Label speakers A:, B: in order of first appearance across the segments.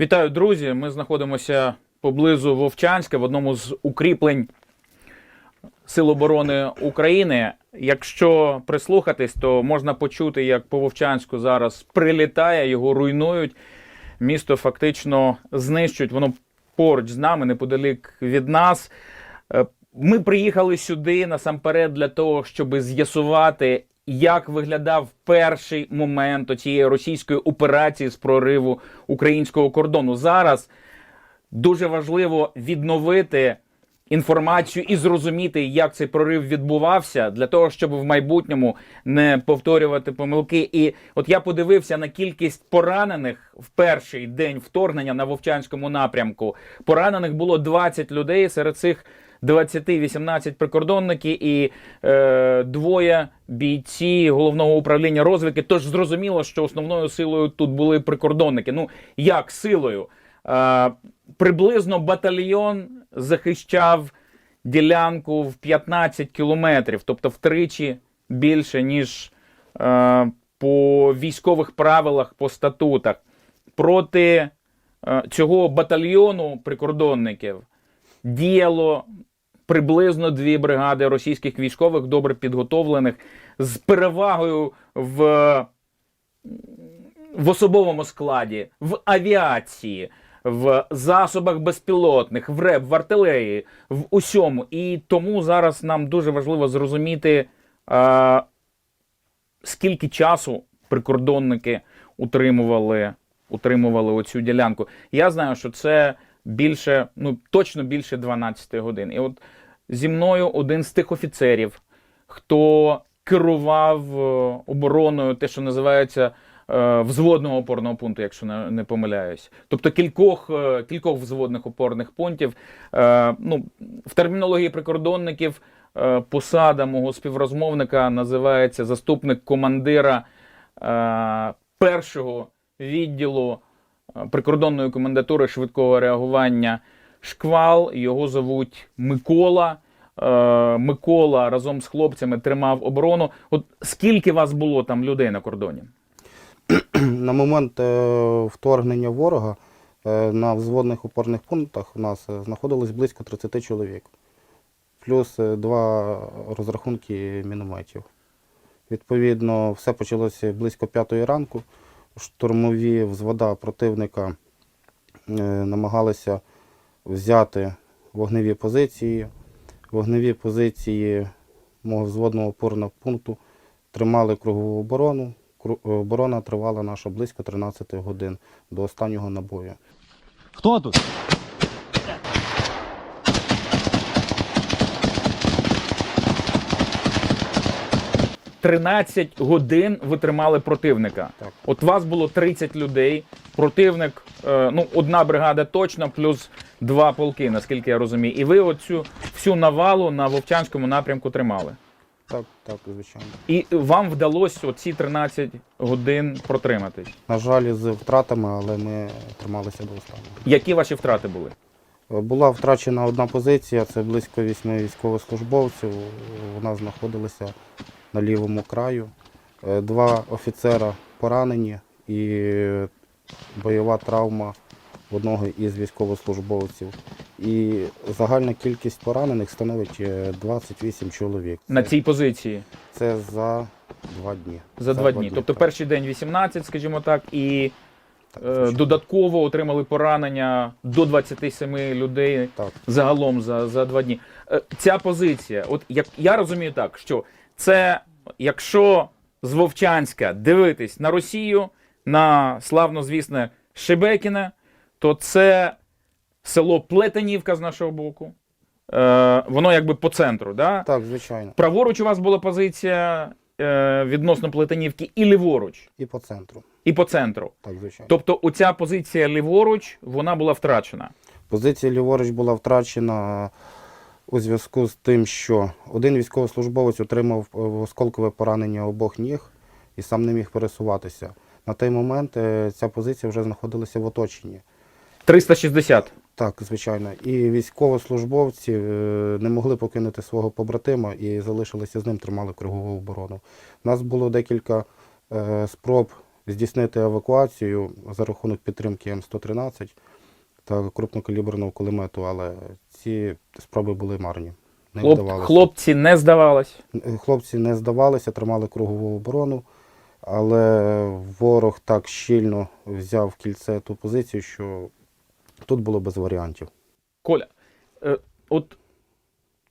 A: Вітаю, друзі! Ми знаходимося поблизу Вовчанська в одному з укріплень Сил оборони України. Якщо прислухатись, то можна почути, як по Вовчанську зараз прилітає, його руйнують. Місто фактично знищують. Воно поруч з нами, неподалік від нас. Е, Ми приїхали сюди насамперед для того, щоб з'ясувати, як виглядав перший момент цієї російської операції з прориву українського кордону. Зараз дуже важливо відновити інформацію і зрозуміти, як цей прорив відбувався, для того, щоб в майбутньому не повторювати помилки. І от я подивився на кількість поранених в перший день вторгнення на Вовчанському напрямку. Поранених було 20 людей. Серед цих 20 18 прикордонники і е, двоє бійці головного управління розвідки. Тож зрозуміло, що основною силою тут були прикордонники. Ну як силою? Е, приблизно батальйон захищав ділянку в 15 кілометрів, тобто втричі більше, ніж е, по військових правилах, по статутах. Проти е, цього батальйону прикордонників діяло приблизно дві бригади російських військових, добре підготовлених, з перевагою в в особовому складі, в авіації, в засобах безпілотних, в РЕБ, в артилерії, в усьому. І тому зараз нам дуже важливо зрозуміти, а, скільки часу прикордонники утримували, утримували оцю ділянку. Я знаю, що це більше, ну точно більше 12 годин. І от зі мною один з тих офіцерів, хто керував е, обороною, те, що називається е, взводного опорного пункту, якщо не, помиляюсь. Тобто кількох, е, кількох взводних опорних пунктів. Ну, в термінології прикордонників посада мого співрозмовника називається заступник командира першого відділу прикордонної комендатури швидкого реагування Шквал. Його зовуть Микола. Е, Микола разом з хлопцями тримав оборону. От скільки вас було там людей на кордоні?
B: На момент е, вторгнення ворога е, на взводних опорних пунктах у нас знаходилось близько 30 чоловік, плюс два розрахунки мінометів. Відповідно, все почалося близько п'ятої ранку. Штурмові взвода противника е, намагалися взяти вогневі позиції. Вогневі позиції мого взводного опорного пункту тримали кругову оборону. Е, Оборона тривала наша близько 13 годин до останнього набою.
C: Хто тут?
A: 13 годин ви тримали противника.
B: Так.
A: От вас було 30 людей. Противник, е, ну, одна бригада точно, плюс два полки, наскільки я розумію. І ви оцю всю навалу на Вовчанському напрямку тримали.
B: Так, так, звичайно.
A: І вам вдалося оці 13 годин протриматись.
B: На жаль, з втратами, але ми трималися до останнього.
A: Які ваші втрати були?
B: Е, Була втрачена одна позиція, це близько вісьми військовослужбовців. Вона знаходилася на лівому краю. Е, Два офіцера поранені і бойова травма одного із військовослужбовців. І загальна кількість поранених становить е, 28 чоловік.
A: На цій позиції
B: Це за два дні.
A: за два дні. Тобто
B: так.
A: перший день 18, скажімо так, і
B: Так,
A: е, додатково отримали поранення до 27 людей
B: Так.
A: загалом за, за два дні. Е, Ця позиція, от як я розумію так, що це якщо з Вовчанська дивитись на Росію, на славно звісне Шебекіне, то це село Плетенівка з нашого боку. Е, воно якби по центру. Да?
B: Так, звичайно.
A: Праворуч у вас була позиція е, відносно Плетенівки і ліворуч,
B: І по центру.
A: І по центру.
B: Так, звичайно.
A: Тобто, оця позиція ліворуч, вона була втрачена.
B: Позиція ліворуч була втрачена у зв'язку з тим, що один військовослужбовець отримав е, осколкове поранення обох ніг і сам не міг пересуватися. На той момент е, ця позиція вже знаходилася в оточенні.
A: 360.
B: Так, звичайно. І військовослужбовці е, не могли покинути свого побратима і залишилися з ним, тримали кругову оборону. У нас було декілька спроб здійснити евакуацію за рахунок підтримки М113 та крупнокаліберного кулемету, але ці спроби були марні. Не
A: Хлоп,
B: вдавалося.
A: хлопці не здавались.
B: Хлопці не здавалися, тримали кругову оборону, але ворог так щільно взяв в кільце ту позицію, що тут було без варіантів.
A: Коля, е, от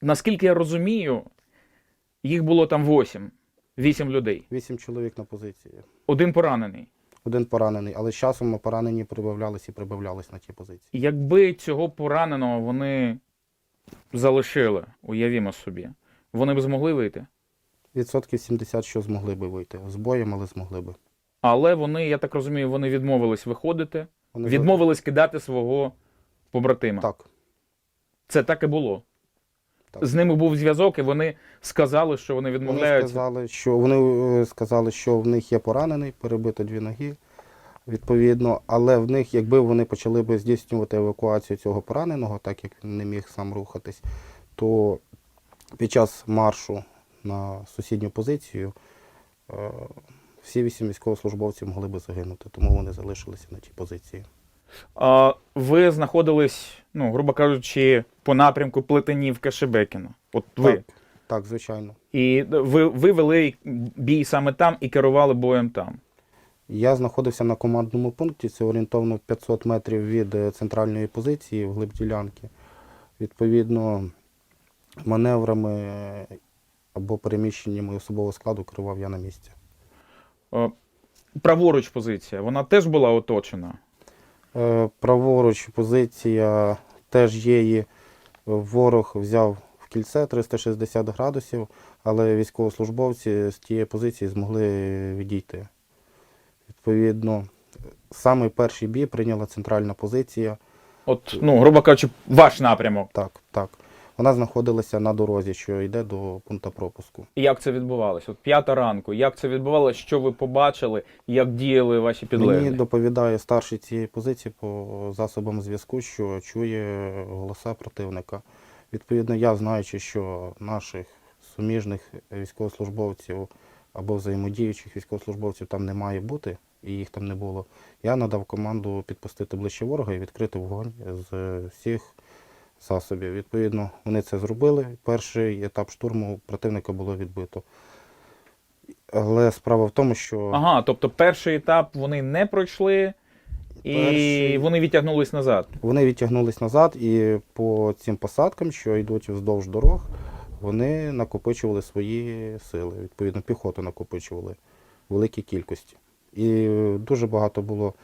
A: наскільки я розумію, їх було там 8, 8 людей.
B: Вісім чоловік на позиції.
A: Один поранений.
B: Один поранений, але з часом поранені прибавлялись і прибавлялись на ті позиції.
A: Якби цього пораненого вони залишили, уявімо собі, вони б змогли вийти.
B: Відсотків 70, що змогли би вийти. З боєм, але змогли би.
A: Але вони, я так розумію, вони відмовились виходити,
B: Вони
A: відмовились кидати свого побратима.
B: Так.
A: Це так і було.
B: Так.
A: З ними був зв'язок, і вони сказали, що вони
B: Вони
A: відмовляються.
B: сказали, що вони е, сказали, що в них є поранений, перебито дві ноги, відповідно, але в них, якби вони почали би здійснювати евакуацію цього пораненого, так як він не міг сам рухатись, то під час маршу на сусідню позицію е, всі вісім військовослужбовців могли би загинути, тому вони залишилися на тій позиції.
A: Ви знаходились, ну, грубо кажучи, по напрямку Плетенівка Шебекіна. От ви.
B: Так, так, звичайно.
A: І ви, ви вели бій саме там і керували боєм там.
B: Я знаходився на командному пункті, це орієнтовно 500 метрів від е, центральної позиції в глиб ділянки. Відповідно, маневрами е, або переміщеннями особового складу керував я на місці.
A: Е, Праворуч позиція, вона теж була оточена.
B: Е, Праворуч позиція теж є. її Ворог взяв в кільце 360 градусів, але військовослужбовці з тієї позиції змогли відійти. Відповідно, саме перший бій прийняла центральна позиція.
A: От, ну, грубо кажучи, ваш напрямок.
B: Так, так. Вона знаходилася на дорозі, що йде до пункту пропуску.
A: І як це відбувалося? От п'ята ранку, як це відбувалося, що ви побачили, як діяли ваші підлеглі?
B: Мені доповідає старший цієї позиції по засобам зв'язку, що чує голоса противника. Відповідно, я знаючи, що наших суміжних військовослужбовців або взаємодіючих військовослужбовців там не має бути, і їх там не було, я надав команду підпустити ближче ворога і відкрити вогонь з всіх засобів. Відповідно, вони це зробили. Перший етап штурму противника було відбито. Але справа в тому, що
A: Ага, тобто перший етап вони не пройшли, і
B: Перший-
A: вони відтягнулись назад.
B: Вони відтягнулись назад і по цим посадкам, що йдуть вздовж дорог, вони накопичували свої сили. Відповідно, піхоту накопичували в великій кількості. І дуже багато було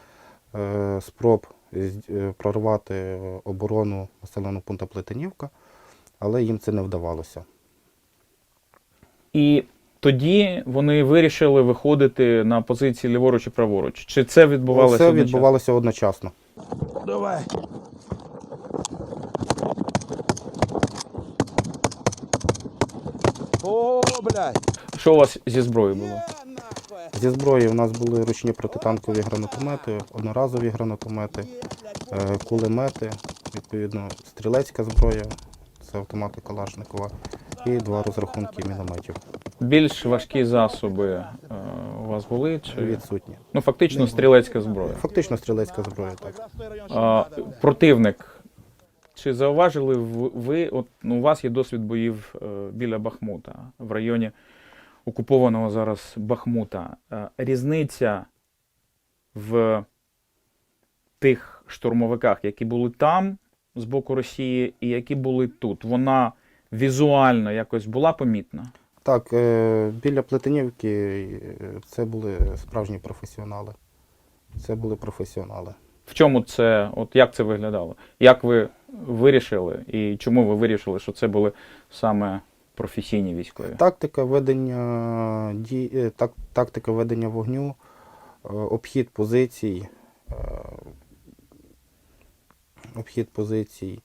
B: е, спроб прорвати оборону населеного пункту Плетенівка, але їм це не вдавалося.
A: І тоді вони вирішили виходити на позиції ліворуч і праворуч. Чи це відбувалося? Одночасно?
B: відбувалося одночасно.
C: Давай. О, блядь.
A: Що у вас зі зброєю було?
B: Зі зброї у нас були ручні протитанкові гранатомети, одноразові гранатомети, е, кулемети, відповідно, стрілецька зброя, це автомати Калашникова, і два розрахунки мінометів
A: Більш важкі засоби е, у вас були? Чи...
B: відсутні.
A: Ну, фактично, стрілецька зброя.
B: Фактично стрілецька зброя, так.
A: А, противник. Чи зауважили ви, от ну, у вас є досвід боїв е, біля Бахмута, в районі окупованого зараз Бахмута. Е, різниця в тих штурмовиках, які були там з боку Росії, і які були тут, вона візуально якось була помітна?
B: Так, е, біля Плетенівки е, це були справжні професіонали. Це були професіонали.
A: В чому це, от як це виглядало? Як ви вирішили і чому ви вирішили, що це були саме професійні військові?
B: Тактика ведення ді... е, так, тактика ведення вогню, е, обхід позицій, е, обхід позицій.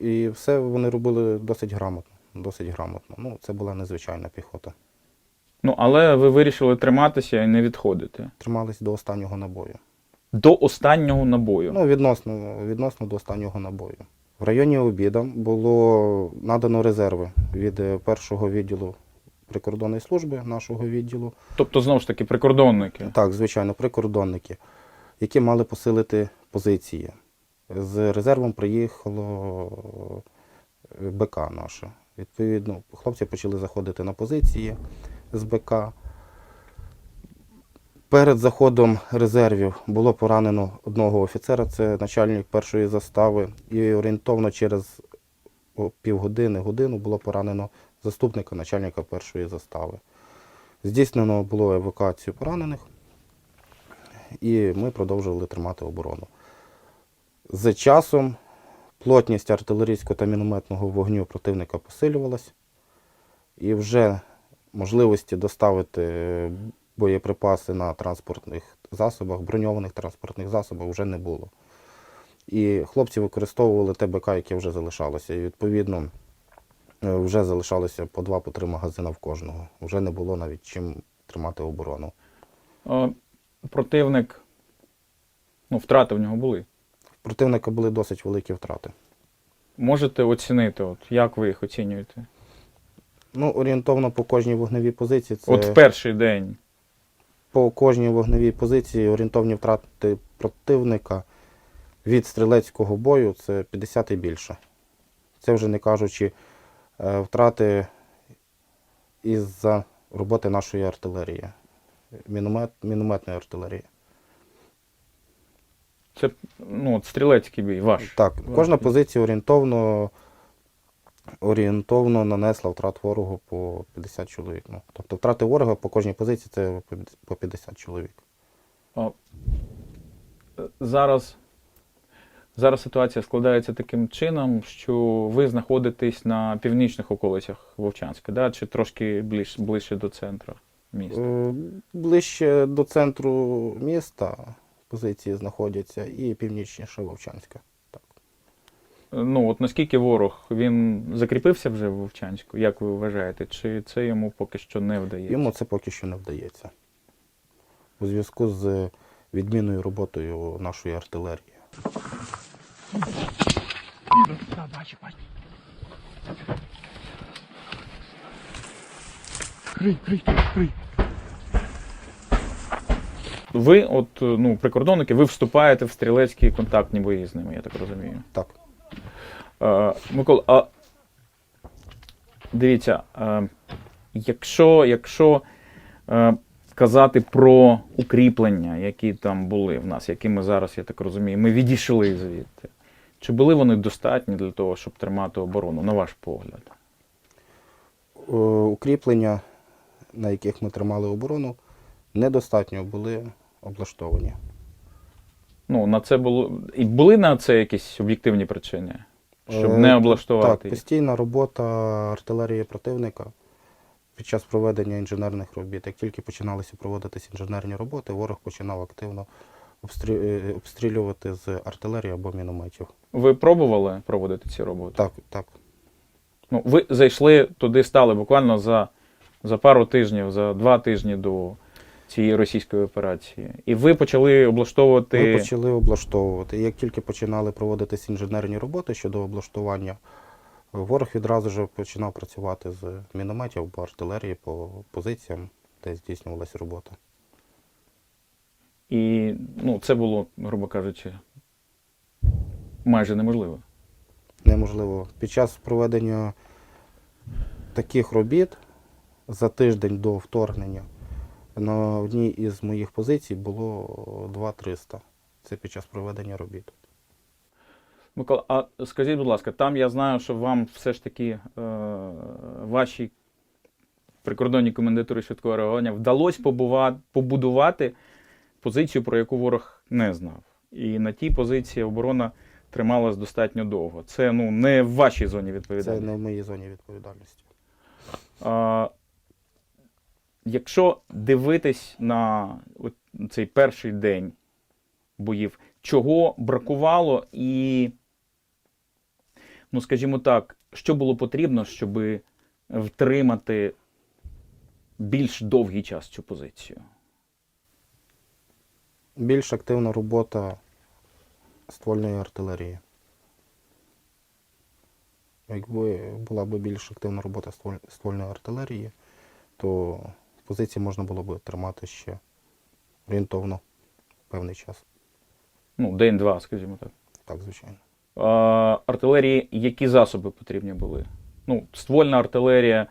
B: І все вони робили досить грамотно. Досить грамотно. Ну, це була незвичайна піхота.
A: Ну, але ви вирішили триматися і не відходити.
B: Тримались до останнього набою.
A: До останнього набою.
B: Ну, відносно, відносно до останнього набою. В районі обіда було надано резерви від е, першого відділу прикордонної служби нашого відділу.
A: Тобто, знову ж таки, прикордонники.
B: Так, звичайно, прикордонники, які мали посилити позиції. З резервом приїхало е, БК наше. Відповідно, хлопці почали заходити на позиції з БК. Перед заходом резервів було поранено одного офіцера, це начальник першої застави, і орієнтовно через півгодини, годину було поранено заступника начальника першої застави. Здійснено було евакуацію поранених, і ми продовжували тримати оборону. З часом плотність артилерійського та мінометного вогню противника посилювалась, і вже можливості доставити боєприпаси на транспортних засобах, броньованих транспортних засобах вже не було. І хлопці використовували ТБК, яке вже залишалося. І відповідно е, вже залишалося по два по три магазина в кожного. Вже не було навіть чим тримати оборону.
A: Е, Противник, ну, втрати в нього були.
B: В противника були досить великі втрати.
A: Можете оцінити, от, як ви їх оцінюєте?
B: Ну, орієнтовно по кожній вогневій позиції це
A: От в перший день.
B: По кожній вогневій позиції орієнтовні втрати противника від стрілецького бою це 50 і більше. Це вже не кажучи е, втрати із-за роботи нашої артилерії, міномет, мінометної артилерії.
A: Це ну, стрілецький бій, ваш.
B: Так, кожна позиція орієнтовно, орієнтовно нанесла втрат ворогу по 50 чоловік. Ну, тобто втрати ворога по кожній позиції це по 50 чоловік.
A: Е, зараз, зараз ситуація складається таким чином, що ви знаходитесь на північних околицях Вовчанська, да? чи трошки ближче, ближче до центру міста.
B: Е, Ближче до центру міста позиції знаходяться і північніше Вовчанська.
A: Ну, от наскільки ворог він закріпився вже в Вовчанську, як ви вважаєте, чи це йому поки що не вдається?
B: Йому це поки що не вдається. У зв'язку з відмінною роботою нашої артилерії.
A: Ви, от ну, прикордонники, ви вступаєте в стрілецькі контактні бої з ними, я так розумію.
B: Так.
A: Е, Микола, а дивіться, е, якщо, якщо е, казати про укріплення, які там були в нас, які ми зараз, я так розумію, ми відійшли звідти. Чи були вони достатні для того, щоб тримати оборону, на ваш погляд?
B: Е, Укріплення, на яких ми тримали оборону, недостатньо були облаштовані.
A: Ну, на це було. І були на це якісь об'єктивні причини, щоб
B: Е,
A: не облаштувати
B: Так,
A: їх?
B: постійна робота артилерії противника під час проведення інженерних робіт. Як тільки починалися проводитися інженерні роботи, ворог починав активно е, обстрілювати з артилерії або мінометів.
A: Ви пробували проводити ці роботи?
B: Так, так.
A: Ну, ви зайшли туди, стали буквально за, за пару тижнів, за два тижні до цієї російської операції. І ви почали облаштовувати.
B: Ми почали облаштовувати. Як тільки починали проводитися інженерні роботи щодо облаштування, ворог відразу ж починав працювати з мінометів або артилерії по позиціям, де здійснювалася робота.
A: І ну, це було, грубо кажучи, майже неможливо.
B: неможливо. Під час проведення таких робіт за тиждень до вторгнення на одній із моїх позицій було 2-300. Це під час проведення робіт.
A: Микола, а скажіть, будь ласка, там я знаю, що вам все ж таки е, вашій прикордонній комендатурі швидкого реагування вдалося побува- побудувати позицію, про яку ворог не знав. І на тій позиції оборона трималась достатньо довго. Це ну, не в вашій зоні відповідальності.
B: Це не в моїй зоні відповідальності.
A: А, якщо дивитись на цей перший день боїв, чого бракувало і, ну скажімо так, що було потрібно, щоб втримати більш довгий час цю позицію?
B: Більш активна робота ствольної артилерії. Якби була б більш активна робота стволь- ствольної артилерії, то позиції можна було б тримати ще орієнтовно певний час.
A: Ну, день-два, скажімо так.
B: Так, звичайно.
A: А, артилерії, які засоби потрібні були? Ну, ствольна артилерія,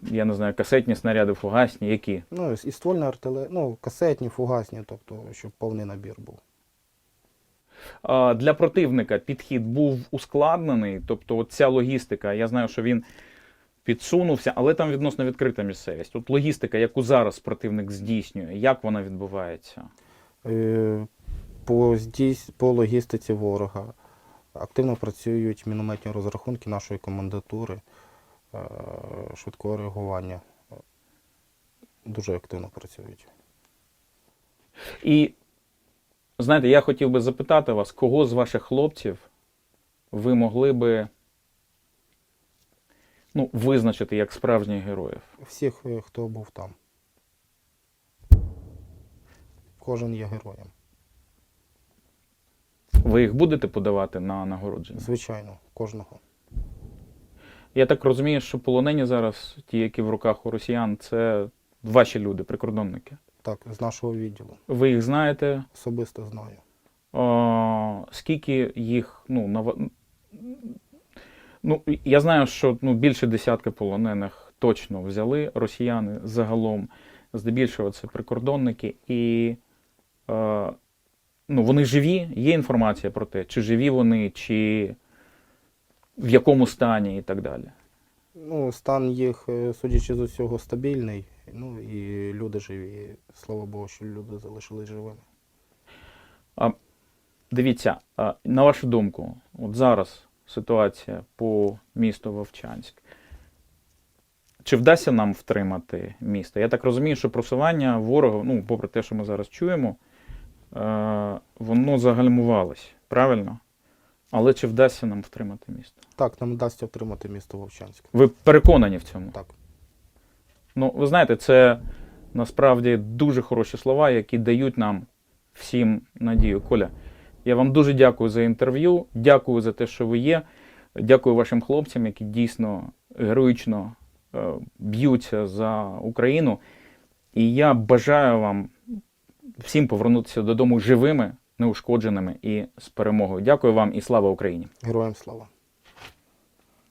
A: я не знаю, касетні снаряди, фугасні, які?
B: Ну, і ствольна артилерія, ну, касетні, фугасні, тобто, щоб повний набір був.
A: А, Для противника підхід був ускладнений, тобто от ця логістика, я знаю, що він підсунувся, але там відносно відкрита місцевість. От логістика, яку зараз противник здійснює, як вона відбувається?
B: Е, По, здійс... по логістиці ворога активно працюють мінометні розрахунки нашої комендатури е, швидкого реагування. Дуже активно працюють.
A: І знаєте, я хотів би запитати вас, кого з ваших хлопців ви могли би ну, визначити як справжніх героїв?
B: Всіх, е, хто був там. Кожен є героєм.
A: Ви їх будете подавати на нагородження?
B: Звичайно, кожного.
A: Я так розумію, що полонені зараз, ті, які в руках у росіян, це ваші люди, прикордонники.
B: Так, з нашого відділу.
A: Ви їх знаєте.
B: Особисто знаю.
A: О, скільки їх, ну, на, ну, я знаю, що ну, більше десятка полонених точно взяли росіяни загалом. Здебільшого це прикордонники. І е, ну, вони живі, є інформація про те, чи живі вони, чи в якому стані і так далі.
B: Ну, стан їх, е, судячи з усього, стабільний. Ну і люди живі. Слава Богу, що люди залишились живими.
A: Дивіться, а, на вашу думку, от зараз ситуація по місту Вовчанськ. Чи вдасться нам втримати місто? Я так розумію, що просування ворога, ну, попри те, що ми зараз чуємо, е, воно загальмувалось, правильно? Але чи вдасться нам втримати місто?
B: Так, нам вдасться втримати місто Вовчанськ.
A: Ви переконані в цьому?
B: Так.
A: Ну, ви знаєте, це насправді дуже хороші слова, які дають нам всім надію. Коля, я вам дуже дякую за інтерв'ю. Дякую за те, що ви є. Дякую вашим хлопцям, які дійсно героїчно е, б'ються за Україну. І я бажаю вам всім повернутися додому живими, неушкодженими і з перемогою. Дякую вам і слава Україні!
B: Героям слава.